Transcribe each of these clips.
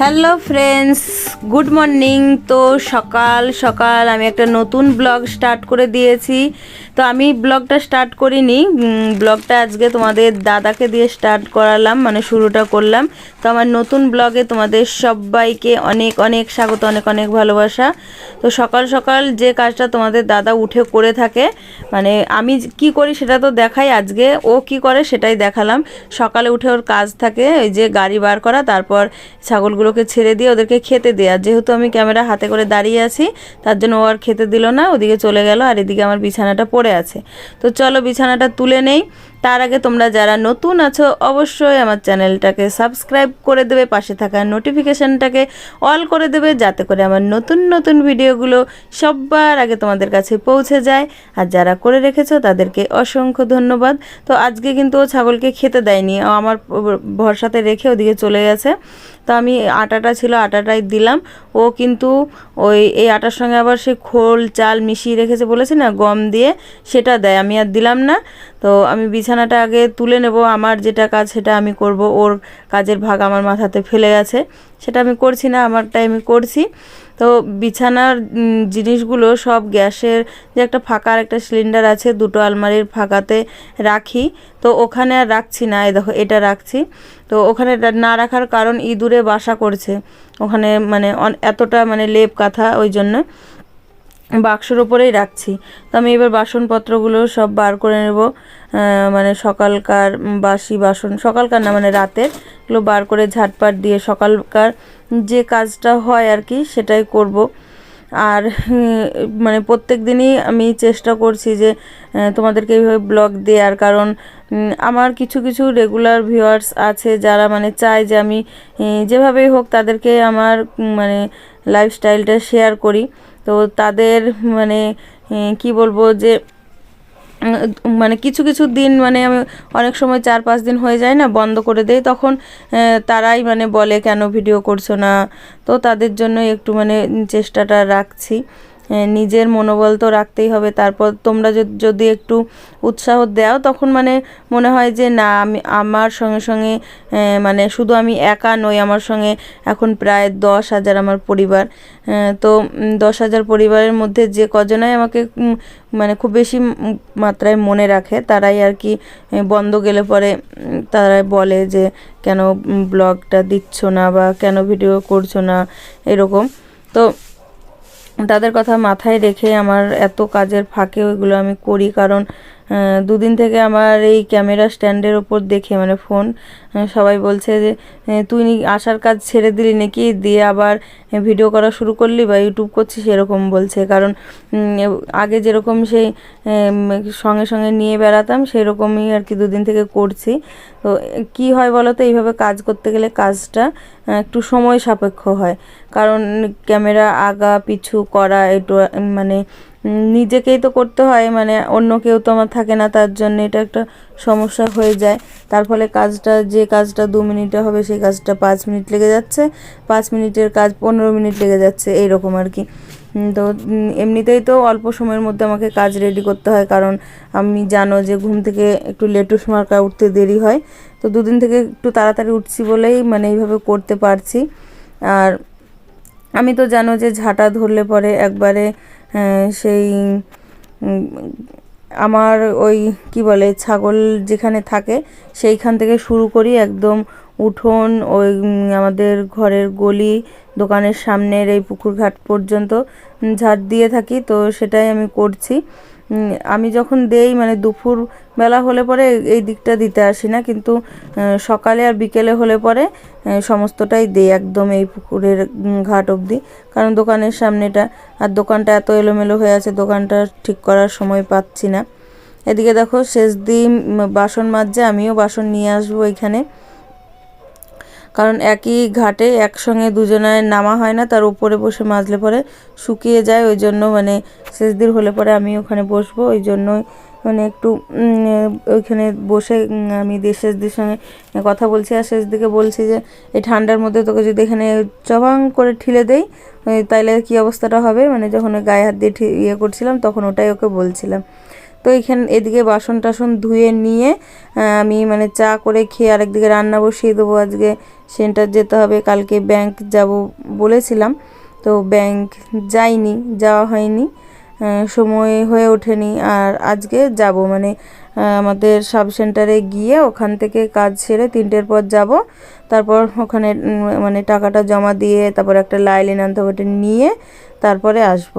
Hello friends good morning তো সকাল সকাল আমি একটা নতুন ব্লগ স্টার্ট করে দিয়েছি। তো আমি ব্লগটা স্টার্ট করিনি। ব্লগটা আজকে তোমাদের দাদাকে দিয়ে স্টার্ট করালাম মানে শুরুটা করলাম। তো আমার নতুন ব্লগে তোমাদের সবাইকে অনেক অনেক স্বাগত, অনেক অনেক ভালোবাসা। তো সকাল সকাল যে কাজটা তোমাদের দাদা উঠে করে থাকে মানে আমি কি করি সেটা তো দেখাই। আজকে ও কি করে সেটাই দেখালাম। সকালে উঠে ওর কাজ থাকে, ওই যে গাড়ি বার করা, তারপর ছাগলগুলোকে ছেড়ে দিয়ে ওদেরকে খেতে দেওয়া যেহেতু আমি ক্যামেরা হাতে করে দাঁড়িয়ে আছি, তার জন্য ও আর খেতে দিল না, ওদিকে চলে গেল, আর এদিকে আমার বিছানাটা পড়ে আছে। তো চলো বিছানাটা তুলে নেই। তার আগে তোমরা যারা নতুন আছো, অবশ্যই আমার চ্যানেলটাকে সাবস্ক্রাইব করে দেবে, পাশে থাকা নোটিফিকেশানটাকে অল করে দেবে, যাতে করে আমার নতুন নতুন ভিডিওগুলো সবার আগে তোমাদের কাছে পৌঁছে যায়। আর যারা করে রেখেছো, তাদেরকে অসংখ্য ধন্যবাদ। তো আজকে কিন্তু ও ছাগলকে খেতে দেয়নি আমার ভরসাতে রেখে ওদিকে চলে গেছে। তো আমি আটাটা ছিল, আটাটাই দিলাম। ও কিন্তু ওই, এই আটার সঙ্গে আবার সে খোল, চাল মিশিয়ে রেখেছে বলেছে না, গম দিয়ে, সেটা দেয়। আমি আর দিলাম না। তো আমি বিছানাটা আগে তুলে নেব। আমার যেটা কাজ সেটা আমি করব। ওর কাজের ভাগ আমার মাথাতে ফেলে গেছে। সেটা আমি করছি না আমারটাই আমি করছি। তো বিছানার জিনিসগুলো সব গ্যাসের যে একটা ফাঁকা আর একটা সিলিন্ডার আছে, দুটো আলমারির ফাঁকাতে রাখি। তো ওখানে আর রাখছি না। এই দেখো, এটা রাখছি। তো ওখানে না রাখার কারণ ইঁদুরে বাসা করছে। ওখানে মানে এতটা মানে লেপ কাঁথা ওই জন্য। বাক্সর ওপরেই রাখছি। তো আমি এবার বাসনপত্রগুলো সব বার করে নেব। মানে সকালকার বাসি বাসন, সকালকার না মানে রাতের এগুলো বার করে ঝাটপাট দিয়ে সকালকার যে কাজটা হয় আর কি, সেটাই করব। আর মানে প্রত্যেক দিনই আমি চেষ্টা করছি যে তোমাদেরকে এইভাবে ব্লগ দেওয়ার। কারণ আমার কিছু কিছু রেগুলার ভিউয়ার্স আছে যারা মানে চায় যে আমি যেভাবেই হোক তাদেরকে আমার মানে লাইফস্টাইলটা শেয়ার করি। তো তাদের মানে কি বলব যে মানে কিছু কিছু দিন মানে আমি অনেক সময় চার, পাঁচ দিন হয়ে যায় না, বন্ধ করে দেই, তখন তারাই মানে বলে, কেন ভিডিও করছ না? তো তাদের জন্য একটু মানে চেষ্টাটা রাখছি। নিজের মনোবল তো রাখতেই হবে। তারপর তোমরা যদি একটু উৎসাহ দাও, তখন মানে মনে হয় যে, না, আমি, আমার সঙ্গে সঙ্গে মানে শুধু আমি একা নই, আমার সঙ্গে এখন প্রায় দশ হাজার আমার পরিবার। তো দশ হাজার পরিবারের মধ্যে যে কজনাই আমাকে মানে খুব বেশি মাত্রায় মনে রাখে, তারাই আর কি বন্ধ গেলে পরে তারাই বলে যে, কেন ব্লগটা দিচ্ছ না বা কেন ভিডিও করছ না? এরকম। তো তাদের কথা মাথায় রেখে আমার এত কাজের ফাঁকে ওইগুলো আমি করি। কারণ দুদিন থেকে আমার এই ক্যামেরা স্ট্যান্ডের ওপর দেখে মানে ফোন সবাই বলছে যে তুই আসার কাজ ছেড়ে দিলি নাকি? দিয়ে আবার ভিডিও করা শুরু করলি বা ইউটিউব করছিস এরকম বলছে। কারণ আগে যেরকম সেই সঙ্গে সঙ্গে নিয়ে বেড়াতাম সেই রকমই আর কি দুদিন থেকে করছি। তো কি হয় বলো তো? এইভাবে কাজ করতে গেলে কাজটা একটু সময় সাপেক্ষ হয়। কারণ, ক্যামেরা আগা, পিছু, করা একটু মানে নিজেকেই তো করতে হয়। মানে অন্য কেউ তো আমার থাকে না, তার জন্য এটা একটা সমস্যা হয়ে যায়। তার ফলে কাজটা যে কাজটা দু মিনিটে হবে সেই কাজটা পাঁচ মিনিট লেগে যাচ্ছে। পাঁচ মিনিটের কাজ পনেরো মিনিট লেগে যাচ্ছে এই রকম আর কি। তো এমনিতেই তো অল্প সময়ের মধ্যে আমাকে কাজ রেডি করতে হয় কারণ আমি জানো যে ঘুম থেকে একটু লেটুস মার্কা উঠতে দেরি হয়। তো দুদিন থেকে একটু তাড়াতাড়ি উঠছি বলেই মানে এইভাবে করতে পারছি। আর আমি তো জানো যে ঝাঁটা ধরলে পরে একবারে সেই উম, আমার ওই, কি বলে, ছাগল যেখানে থাকে, সেইখান থেকে শুরু করি একদম উঠোন, ওই আমাদের ঘরের গলি, দোকানের সামনের এই পুকুর ঘাট পর্যন্ত ঝাড় দিয়ে থাকি। তো সেটাই আমি করছি। আমি যখন দেই মানে দুপুর বেলা হলে পরে এই দিকটা দিতে আসি না, কিন্তু সকালে আর বিকেলে হলে পরে সমস্তটাই দেই একদম এই পুকুরের ঘাট অবধি। কারণ দোকানের সামনেটা, আর দোকানটা এত এলোমেলো হয়ে আছে, দোকানটা ঠিক করার সময় পাচ্ছি না। এদিকে দেখো, শেষ দিন বাসন মাজছে আমিও বাসন নিয়ে আসব এখানে। কারণ একই ঘাটে একসঙ্গে দুজনের নামা হয় না, তার উপরে বসে মাজলে পরে শুকিয়ে যায়, ওই জন্য মানে শেষ দিন হলে পরে আমি ওখানে বসবো, ওই জন্যই মানে একটু ওইখানে বসে আমি শেষদির সঙ্গে কথা বলছি, আর শেষ দিকে বলছি যে, এই ঠান্ডার মধ্যে তোকে যদি এখানে চবাং করে ঠিলে দেই তাইলে কি অবস্থাটা হবে? মানে যখন গায়ে হাত দিয়ে ইয়ে করছিলাম, তখন ওটাই ওকে বলছিলাম। তো এখানে এদিকে বাসন টাসন ধুয়ে নিয়ে আমি মানে চা করে খেয়ে আরেকদিকে রান্না বসিয়ে দেবো। আজকে সেন্টার যেতে হবে, কালকে ব্যাংক যাব বলেছিলাম। তো ব্যাংক যাইনি, যাওয়া হয়নি সময় হয়ে ওঠেনি। আর আজকে যাব মানে আমাদের সাব সেন্টারে গিয়ে ওখান থেকে কাজ সেরে তিনটের পর যাব। তারপর ওখানে মানে টাকাটা জমা দিয়ে তারপর একটা লাইলিন আনতে নিয়ে তারপরে আসব।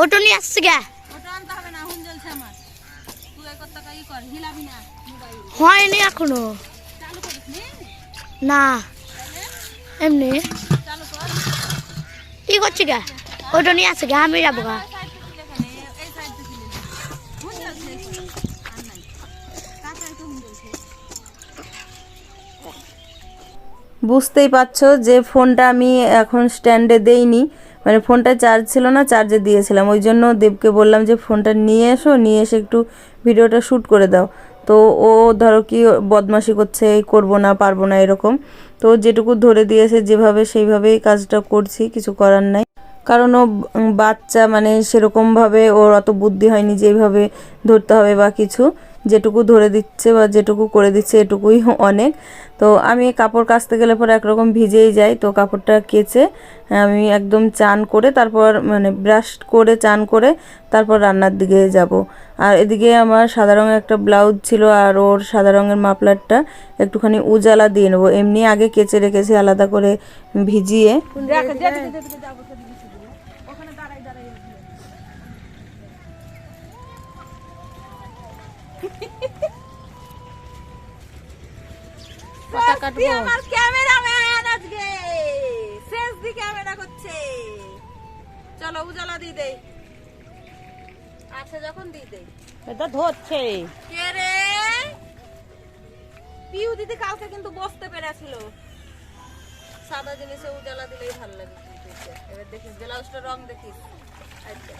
ওটো নিয়ে আসছে গে? হয়নি এখনও। না। এমনি। কি করছি গে? ওটো নিয়ে আসছে গে আমি যাব গা। বুঝতেই পারছ যে ফোনটা আমি এখন স্ট্যান্ডে দেইনি। মানে ফোনটা চার্জ ছিল না চার্জে দিয়েছিলাম। ওই জন্য দেবকে বললাম যে, ফোনটা নিয়ে এসো, নিয়ে এসে একটু ভিডিওটা শ্যুট করে দাও। তো ও ধরো কি বদমাশি করছে করব না, পারব না, এরকম। তো যেটুকু ধরে দিয়েছে, যেভাবে সেইভাবেই কাজটা করছি, কিছু করার নাই। কারণ ও বাচ্চা মানে সেরকমভাবে ওর অত বুদ্ধি হয়নি যে এইভাবে ধরতে হবে বা কিছু। যেটুকু ধরে দিচ্ছে বা যেটুকু করে দিচ্ছে এটুকুই অনেক তো আমি কাপড় কাচতে গেলে পরে একরকম ভিজেই যাই তো কাপড়টা কেচে আমি একদম চান করে তারপর মানে ব্রাশ করে চান করে তারপর রান্নার দিকে যাব আর এদিকে আমার সাদা রঙের একটা ব্লাউজ ছিল আর ওর সাদা রঙের মাফলারটা একটুখানি উজালা দিয়ে নেব এমনি আগে কেচে রেখেছি আলাদা করে ভিজিয়ে আমার ক্যামেরাম্যান আজকে। শেষ দি ক্যামেরা করছে। চলো উজালা দিয়ে দেই। আছে যখন দিয়ে দেই। এটা ধরছে। কে রে? পিউ দিদি কালকে কিন্তু বসতে পেরেছিল। সাদা জিনিসে উজালা দিলেই ভালো লাগে। এবার দেখিস ব্লাউজটা রং দেখিস। আচ্ছা।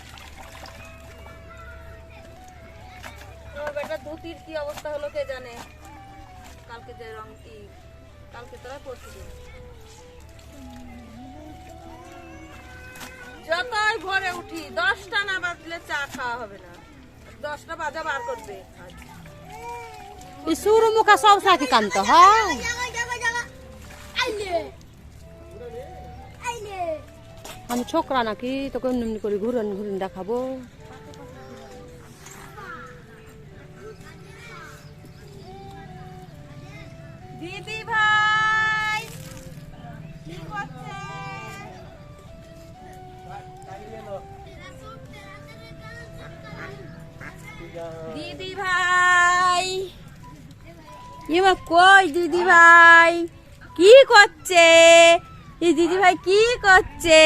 বেটা ধুতির কি অবস্থা হলো কে জানে? কালকে যে রং কি কালকে তোরা পরছিলি যতই ভোরে উঠি, দশটা না বাজলে চা খাওয়া হবে না। দশটা বাজা বার করবে। সুর মুখা সব সাথে কান্ত, হয়? আমি ছোকরা নাকি, তোকে এমনি করে ঘুরন ঘুরন দেখাবো। এবার কই দিদি ভাই কি করছে? এই দিদি ভাই কি করছে?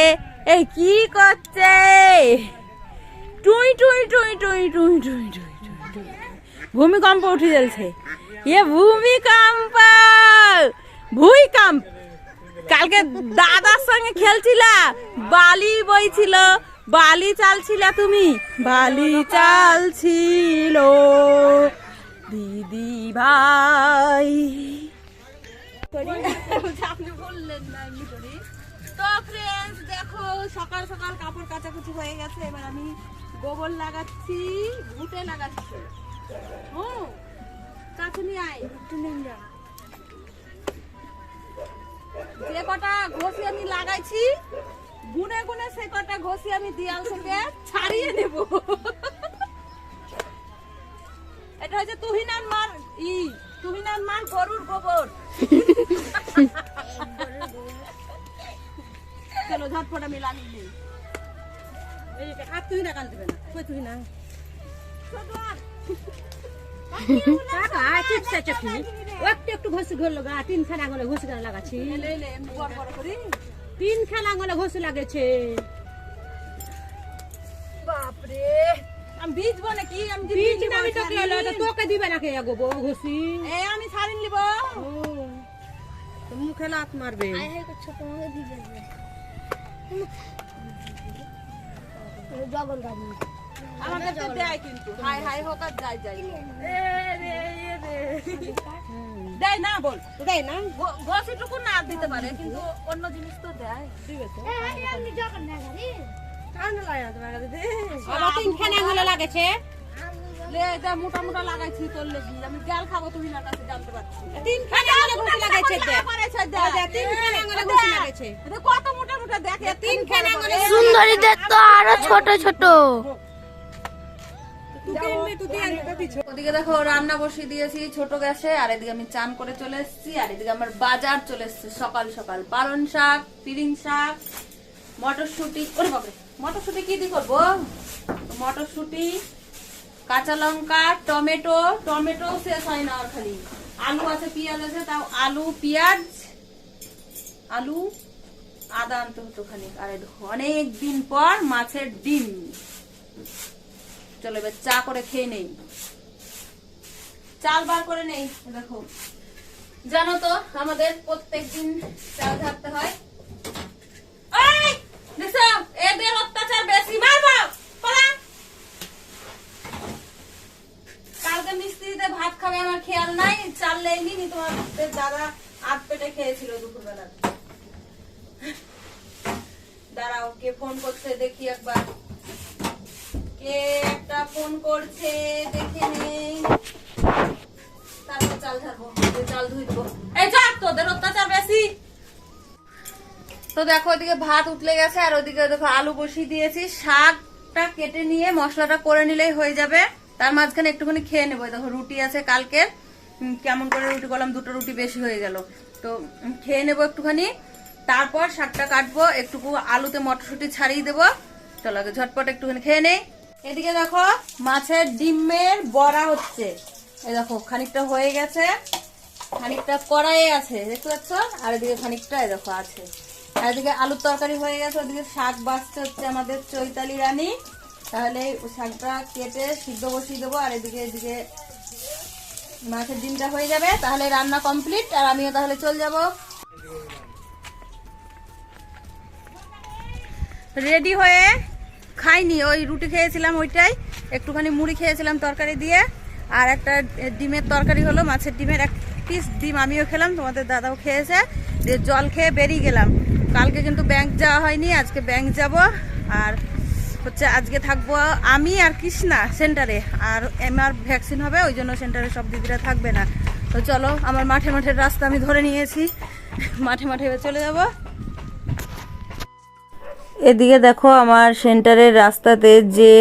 এই কি করছে? টুই টুই টুই টুই টুই টুই টুই ভূমিকম্প উঠে যাচ্ছে এ ভূমিকম্প! ভূমিকম্প! কালকে দাদার সঙ্গে খেলছিলা? বালি বইছিল। বালি চালছিল তুমি? বালি চালছিল। দিদি ভাই। আপনি বললেন না এমনি তো ফ্রেন্ডস দেখো, সকাল সকাল কাপড় কাচাকুচি হয়ে গেছে, এবার আমি গোবর লাগাচ্ছি, ঘুটে লাগাচ্ছি। কাছে নিয়ে আয়, একটু যা। যে কটা ঘষি আমি লাগাইছি, গুনে গুনে সে কটা ঘষি আমি দেয়াল থেকে ছাড়িয়ে নেব এটা হচ্ছে তুহিনার মার ই তুহিনার মার গরুর গোবর। চলো ঝটপট আমি লাগিয়ে দিই। না। কান দেবে কই ছোট একটু একটু ঘষি ঘুরলো গা তিন খান আঙুলে ঘষি লাগাচ্ছি তিন খান আঙুলে ঘষি লাগেছে। ভিজবো আমি যে আমি তোকে এলো তো তোকে দিবে নাকি এগোবো ঘষি? এ আমি ছাড়িয়ে নিব মুখে লাত মারবে। জগন গাড়ি আমাদের তো দেয় কিন্তু। হাই হাই হোক আর যাই যাই। এ রে এ রে। দেয় না বল। দেয় না? ঘষিটুকু না দিতে পারে কিন্তু অন্য জিনিস তো দেয়। দিবে তো আমি জগন্নাথ গাড়ি ঠান্ডা লাগে তোমার কাছে আবার তিনখানে আঙুলে লাগেছে? লে এটা মোটা মোটা লাগাইছি তোর লেগে। আমি জাল খাব তুমি না কাছে জানতে পারছি তিনখানে আঙুলে লাগাইছে দেখ। করেছে দেখ, তিনখানে আঙুলে লাগাইছে। এটা কত মোটা মোটা দেখে তিনখানে আঙুলে সুন্দরীদের তো আরও ছোট ছোট। ওদিকে দেখো রান্না বসিয়ে দিয়েছি ছোট গ্যাসে আর এদিকে আমি চান করে চলে এসেছি আর এদিকে আমার বাজার চলে এসেছে সকাল সকাল। পালন শাক পিরিং শাক মটরশুঁটি ওরে বাবা মটরশুঁটি কি দিয়ে করব? মটরশুঁটি কাঁচা লঙ্কা, টমেটো টমেটো শেষ হয় না আর খালি। আলু আছে, পেঁয়াজ আছে, তাও আলু, পেঁয়াজ, আলু, আদা আনতে হতো খালি আর অনেক দিন পর মাছের ডিম। চলো এবার চা করে খেয়ে নেই। চাল বার করে নেই দেখো। জানো তো, আমাদের প্রত্যেক দিন চাল ঝাড়তে হয়। এদের অত্যাচার বেশি মারবো পালা। কালকে মিস্ত্রিতে ভাত খাবে আমার খেয়াল তোমাদের দাদা আধ পেটে খেয়েছিল দুপুরবেলা। ফোন করছে দেখি একবার। কে একটা ফোন করছে দেখে নেই। তো দেখো ওদিকে ভাত উঠলে গেছে, আর ওদিকে দেখো আলু বসিয়ে দিয়েছি। শাকটা কেটে নিয়ে মশলাটা করে নিলেই হয়ে যাবে। তার মাঝখানে একটুখানি খেয়ে নেব। দেখো রুটি আছে কালকে কেমন করে রুটি করলাম, দুটো রুটি বেশি হয়ে গেল। তো খেয়ে নেব একটুখানি। তারপর শাকটা কাটবো, একটুকু আলুতে মটরশুঁটি ছাড়িয়ে দেবো। চলো আগে ঝটপট একটুখানি খেয়ে নেই। এদিকে দেখো, মাছের ডিমের বড়া হচ্ছে। এই দেখো, খানিকটা হয়ে গেছে। খানিকটা কড়াইয়ে আছে, দেখতে পাচ্ছ? আর এদিকে খানিকটা, এই দেখো, আছে। আর এদিকে আলুর তরকারি হয়ে গেছে, ওদিকে শাক বাঁচতে হচ্ছে আমাদের চৈতালি রানী। তাহলে শাকটা কেটে সিদ্ধ বসিয়ে দেবো, আর এদিকে এদিকে মাছের ডিমটা হয়ে যাবে, তাহলে রান্না কমপ্লিট আর আমিও তাহলে চলে যাব। রেডি হয়ে খাইনি, ওই রুটি খেয়েছিলাম ওইটাই, একটুখানি মুড়ি খেয়েছিলাম তরকারি দিয়ে, আর একটা ডিমের তরকারি হলো, মাছের ডিমের এক পিস ডিম আমিও খেলাম, তোমাদের দাদাও খেয়েছে, দিয়ে জল খেয়ে বেরিয়ে গেলাম। কালকে কিন্তু ব্যাংক যাওয়া হয়নি, আজকে ব্যাংক যাব, আর হচ্ছে আজকে থাকব আমি আর কৃষ্ণা সেন্টারে। আর এমআর ভ্যাকসিন হবে, ওই জন্য সেন্টারে সব দিদিরা থাকবে না। তো চলো, আমার মাঠে মাঠের রাস্তা আমি ধরে নিয়েছি। মাঠে মাঠে চলে যাব। এদিকে দেখো, আমার সেন্টারের রাস্তাতে যে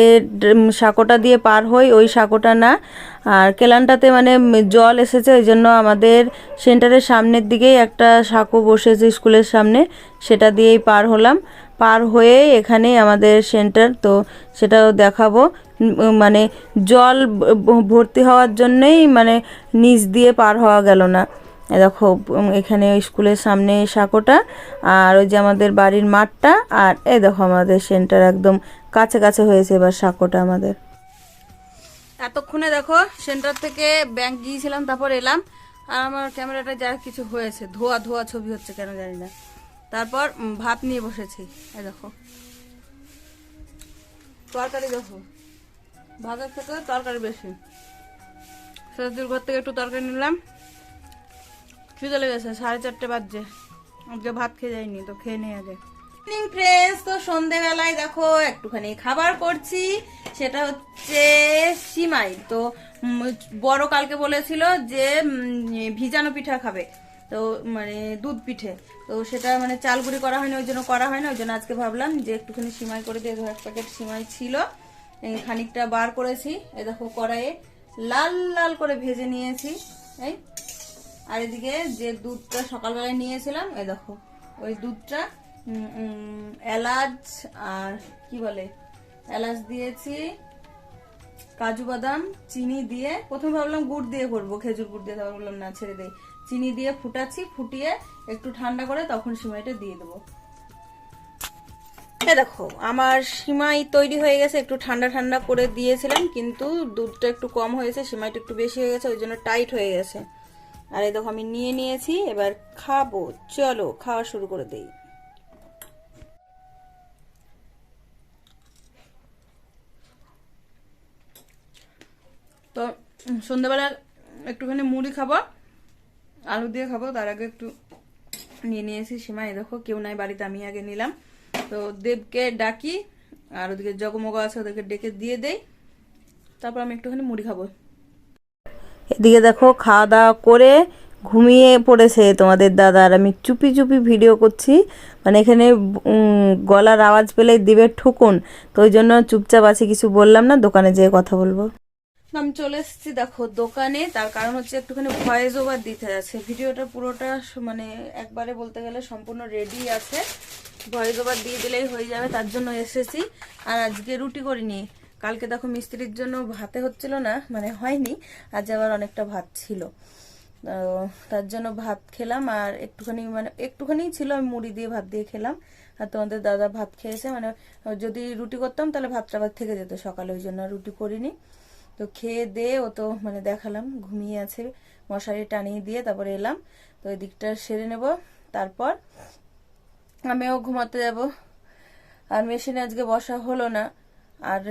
সাঁকোটা দিয়ে পার হই, ওই সাঁকোটা না। আর কেলানটাতে মানে জল এসেছে, ওই জন্য আমাদের সেন্টারের সামনের দিকেই একটা সাঁকো বসেছে স্কুলের সামনে। সেটা দিয়েই পার হলাম। পার হয়ে এখানে আমাদের সেন্টার, তো সেটাও দেখাবো। মানে জল ভর্তি হওয়ার জন্যই মানে নিচ দিয়ে পার হওয়া গেল না। এ দেখো এখানে স্কুলের সামনে সাঁকোটা আর ওই যে আমাদের বাড়ির মাঠটা আর এই দেখো আমাদের সেন্টার একদম কাছে কাছে হয়েছে এবার সাঁকোটা আমাদের। এতক্ষণে দেখো সেন্টার থেকে ব্যাংক গিয়েছিলাম, তারপর এলাম। আর আমার ক্যামেরাটা যা কিছু হয়েছে, ধোয়া ধোয়া ছবি হচ্ছে কেন জানি না। তারপর ভাত নিয়ে বসেছি। এই দেখো। তরকারি দেখো। ভাতের থেকে তরকারি বেশি। সরস্বতীর ঘর থেকে একটু তরকারি নিলাম। খিদে লেগেছে, সাড়ে চারটে বাজছে। আজকে ভাত খেয়ে যাইনি, তো খেয়ে নেই আগে। ফ্রেন্ডস তো সন্ধেবেলায় দেখো, একটুখানি খাবার করছি। সেটা হচ্ছে সিমাই। তো বড় কালকে বলেছিল যে ভিজানো পিঠা খাবে। তো মানে দুধ পিঠে। তো সেটা মানে চাল গুঁড়ি করা হয়নি, ওই জন্য করা হয় না ওই জন্য আজকে ভাবলাম যে একটুখানি সিমাই করে দিয়ে এক প্যাকেট সিমাই ছিল। খানিকটা বার করেছি, এই দেখো কড়াইয়ে লাল লাল করে ভেজে নিয়েছি, এই। আর এদিকে যে দুধটা সকালবেলায় নিয়েছিলাম, এই দেখো, ওই দুধটা এলাচ আর কি বলে, এলাচ দিয়েছি, কাজু বাদাম, চিনি দিয়ে, প্রথমে ভাবলাম গুড় দিয়ে করব খেজুর গুড় দিয়ে, তারপর বললাম না, ছেড়ে দেই। চিনি দিয়ে ফুটাচ্ছি, ফুটিয়ে একটু ঠান্ডা করে তখন সিমাইটা দিয়ে দেবো। দেখো, আমার সিমাই তৈরি হয়ে গেছে, একটু ঠান্ডা ঠান্ডা করে দিয়েছিলাম, কিন্তু দুধটা একটু কম হয়েছে, সিমাইটা একটু বেশি হয়ে গেছে, ওই জন্য টাইট হয়ে গেছে। আর এই দেখো, আমি নিয়ে নিয়েছি, এবার খাব, চলো, খাওয়া শুরু করে দিই। তো সন্ধ্যাবেলা একটুখানি মুড়ি খাব। আলু দিয়ে খাব, তার আগে একটু নিয়ে নিয়েছি সীমাই। দেখো, কেউ নাই, বাড়িতে আমি আগে নিলাম। তো দেবকে ডাকি, আর ওদিকে জগমগ আছে, ওদেরকে ডেকে দিয়ে দেই। তারপর আমি একটুখানি মুড়ি খাব। এদিকে দেখো, খাওয়া দাওয়া করে ঘুমিয়ে পড়েছে তোমাদের দাদা, আর আমি চুপি চুপি ভিডিও করছি। মানে এখানে গলার আওয়াজ পেলেই দেবের ঠুকুন। তো ওই জন্য চুপচাপ আছে, কিছু বললাম না, দোকানে যেয়ে কথা বলব। আমি চলে এসেছি, দেখো, দোকানে। তার কারণ হচ্ছে একটুখানি ভয়েস ওভার দিতে যাচ্ছে ভিডিওটা পুরোটা মানে একবারে বলতে গেলে সম্পূর্ণ রেডি আছে। ভয়েস ওভার দিয়ে দিলেই হয়ে যাবে, তার জন্য এসেছি। আর আজকে রুটি করিনি। কালকে দেখো মিস্ত্রির জন্য ভাতে হচ্ছিল না মানে হয়নি। আজ আবার অনেকটা ভাত ছিল। তার জন্য ভাত খেলাম, আর একটুখানি মানে একটুখানি ছিল, আমি মুড়ি দিয়ে ভাত দিয়ে খেলাম। আর তোমাদের দাদা ভাত খেয়েছে মানে যদি রুটি করতাম তাহলে ভাতটা ভাত থেকে যেত সকালে, ওই জন্য রুটি করিনি। তো খেয়ে দিয়ে ও তো মানে দেখালাম, ঘুমিয়ে আছে, মশারি টানিয়ে দিয়ে তারপরে এলাম। তো ওই দিকটা সেরে নেব, তারপর আমিও ঘুমাতে যাব। আর মেশিনে আজকে বসা হলো না। আর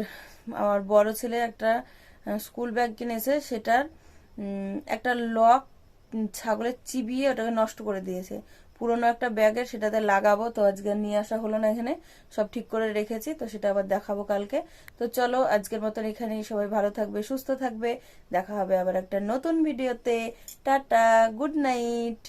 আমার বড় ছেলে একটা স্কুল ব্যাগ কিনেছে, সেটার একটা লক ছাগলের চিবিয়ে ওটাকে নষ্ট করে দিয়েছে। পুরোনো একটা ব্যাগের সেটাতে লাগাবো। তো আজকে নিয়ে আসা হলো না এখানে। সব ঠিক করে রেখেছি, তো সেটা আবার দেখাবো কালকে। তো চলো, আজকের মতন এখানেই সবাই ভালো থাকবে, সুস্থ থাকবে। দেখা হবে আবার একটা নতুন ভিডিওতে। Tata, good night.